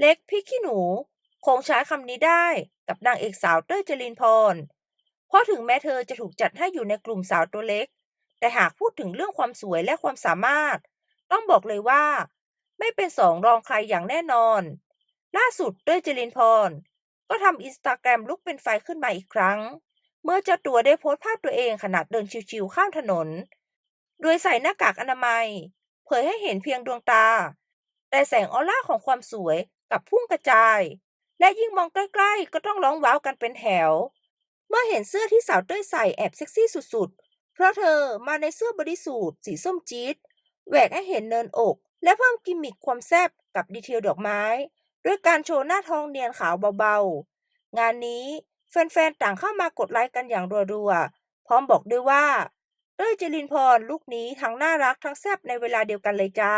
เล็กพริกขี้หนู คงใช้คำนี้ได้กับนางเอกสาวเต้ยจรินพร เพราะถึงแม้เธอจะถูกจัดให้อยู่ในกลุ่มสาวตัวเล็ก แต่หากพูดถึงเรื่องความสวยและความสามารถ ต้องบอกเลยว่า ไม่เป็นสองรองใครอย่างแน่นอน ล่าสุดเต้ยจรินพร ก็ทำอินสตาแกรมลุกเป็นไฟขึ้นมาอีกครั้ง เมื่อเจ้าตัวได้โพสต์ภาพตัวเองขณะเดินชิวๆข้ามถนน โดยใส่หน้ากากอนามัย เผยให้เห็นเพียงดวงตาแต่แสงออร่าของความสวย กับพุ่งกระจาย และยิ่งมองใกล้ๆ ก็ต้องร้องว้าวกันเป็นแถว เมื่อเห็นเสื้อที่สาวเต้ยใส่แอบเซ็กซี่สุดๆ เพราะเธอมาในเสื้อบริสูทสีส้มจี๊ดแหวกให้เห็นเนินอก และเพิ่มกิมมิคความแซ่บกับดีเทลดอกไม้ ด้วยการโชว์หน้าทองเนียนขาวเบาๆ งานนี้แฟนๆ ต่างเข้ามากดไลค์กันอย่างรัวๆ พร้อมบอกด้วยว่าเต้ยจรินพรลุคนี้ทั้งน่ารักทั้งแซ่บในเวลาเดียวกันเลยจ้า